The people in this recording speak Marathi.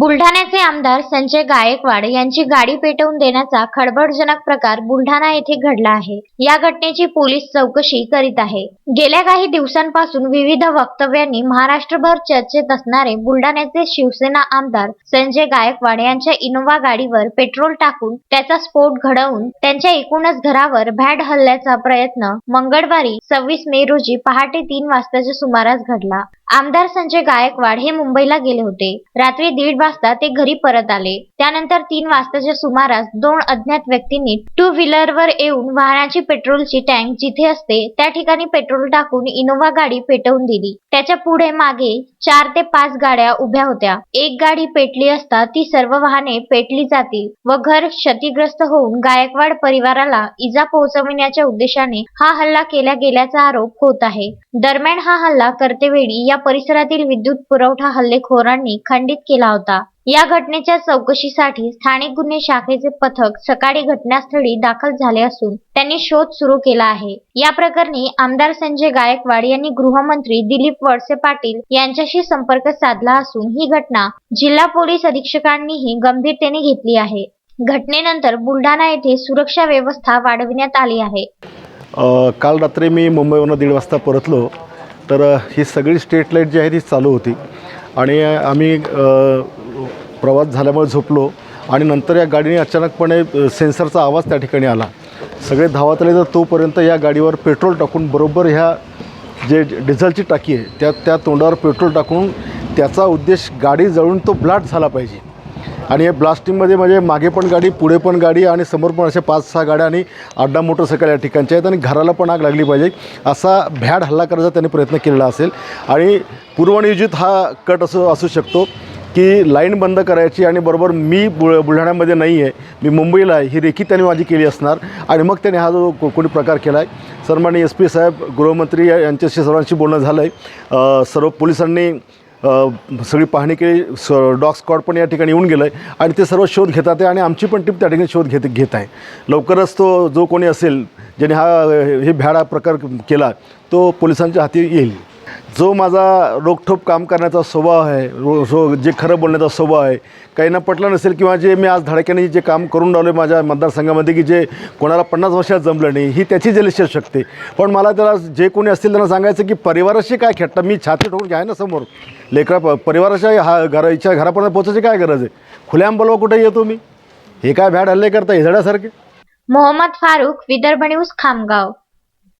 बुलढाण्याचे आमदार संजय गायकवाड यांची गाडी पेटवून देण्याचा खळबळजनक प्रकार बुलढाणा येथे घडला आहे. या घटनेची पोलीस चौकशी करीत आहे. गेल्या काही दिवसांपासून विविध वक्तव्यांनी महाराष्ट्रभर चर्चेत असणारे बुलढाण्याचे शिवसेना आमदार संजय गायकवाड यांच्या इनोव्हा गाडीवर पेट्रोल टाकून त्याचा स्फोट घडवून त्यांच्या एकूणच घरावर भॅड हल्ल्याचा प्रयत्न मंगळवारी सव्वीस मे रोजी पहाटे तीन वाजताच्या सुमारास घडला. आमदार संजय गायकवाड हे मुंबईला गेले होते. रात्री दीड वाजता ते घरी परत आले. त्यानंतर तीन वाजताच्या सुमारास दोन अज्ञात व्यक्तींनी टू व्हीलरवर येऊन वाहनाची पेट्रोलची टँक जिथे असते त्या ठिकाणी पेट्रोल टाकून इनोव्हा गाडी पेटवून दिली. त्याच्या पुढे मागे चार ते पाच गाड्या उभ्या होत्या. एक गाडी पेटली असता ती सर्व वाहने पेटली जातील व घर क्षतिग्रस्त होऊन गायकवाड परिवाराला इजा पोहोचविण्याच्या उद्देशाने हा हल्ला केला गेल्याचा आरोप होत आहे. दरम्यान हा हल्ला करतेवेळी या परिसरातील विद्युत पुरवठा हल्लेखोरांनी खंडित केला होता. या घटनेच्या चौकशीसाठी स्थानिक गुन्हे शाखेचे पथक सकाळी घटनास्थळी दाखल झाले असून त्यांनी शोध सुरू केला आहे. या प्रकरणी आमदार संजय गायकवाड यांनी गृहमंत्री दिलीप वळसे पाटील यांच्याशी संपर्क साधला असून ही घटना जिल्हा पोलीस अधीक्षकांनीही गंभीरतेने घेतली आहे. घटनेनंतर बुलढाणा येथे सुरक्षा व्यवस्था वाढविण्यात आली आहे. काल रात्री मी मुंबईवरून दीड वाजता परतलो तर ही सगळी स्ट्रीट लाइट जी आहे ती चालू होती. आणि आम्ही प्रवास झाल्यामुळे झोपलो आणि नंतर या गाडीने अचानकपणे सेन्सरचा आवाज त्या ठिकाणी आला. सगळे धावत आले तर तोपर्यंत या गाडीवर पेट्रोल टाकून बरोबर ह्या जे डिझेलची टाकी आहे त्या त्या तोंडावर पेट्रोल टाकून त्याचा उद्देश गाडी जळून तो ब्लास्ट झाला पाहिजे. आणि या ब्लास्टिंगमध्ये म्हणजे मागे पण गाडी पुढे पण गाडी आणि समोर पण अशा पाच सहा गाड्या आणि अड्डा मोटरसायकल या ठिकाणच्या आहेत आणि घराला पण आग लागली पाहिजे असा भ्याड हल्ला करायचा त्यांनी प्रयत्न केलेला असेल. आणि पूर्वनियोजित हा कट असं असू शकतो. की लाईन बंद करायची आणि बरोबर मी बुल बुलढाण्यामध्ये नाही आहे मी मुंबईला आहे ही रेखी त्यांनी माझी केली असणार. आणि मग त्यांनी हा जो को- कोणी प्रकार केला आहे सन्माननीय एस पी साहेब गृहमंत्री यांच्याशी सर्वांशी बोलणं झालं आहे सर्व पोलिसांनी सगळी पाहणी केली स डॉग स्कॉड पण या ठिकाणी येऊन गेलं आहे आणि ते सर्व शोध घेतात आहे आणि आमची पण टीम त्या ठिकाणी शोध घेत घेत आहे. लवकरच तो जो कोणी असेल ज्याने हा हे भ्याडा प्रकार केला तो पोलिसांच्या हाती येईल. जो माझा रोखठोक काम करण्याचा स्वभाव आहे रो रो जे खरं बोलण्याचा स्वभाव आहे काहींना पटलं नसेल किंवा जे मी आज धडक्याने जे काम करून राहिलो माझ्या मतदारसंघामध्ये की जे कोणाला पन्नास वर्षात जमलं नाही ही त्याची जलिशी असू शकते. पण मला त्याला जे कोणी असतील त्यांना सांगायचं की परिवाराशी काय खेळता मी छाती ठोकून घ्याय ना समोर. लेकरा प परिवाराच्या हा घराच्या घरापर्यंत पोचायची काय गरज आहे? खुल्याम बोलवा कुठे येतो मी? हे काय भॅड हल्ले करता हेजड्यासारखे मोहम्मद फारुख विदर्भ न्यूज खामगाव.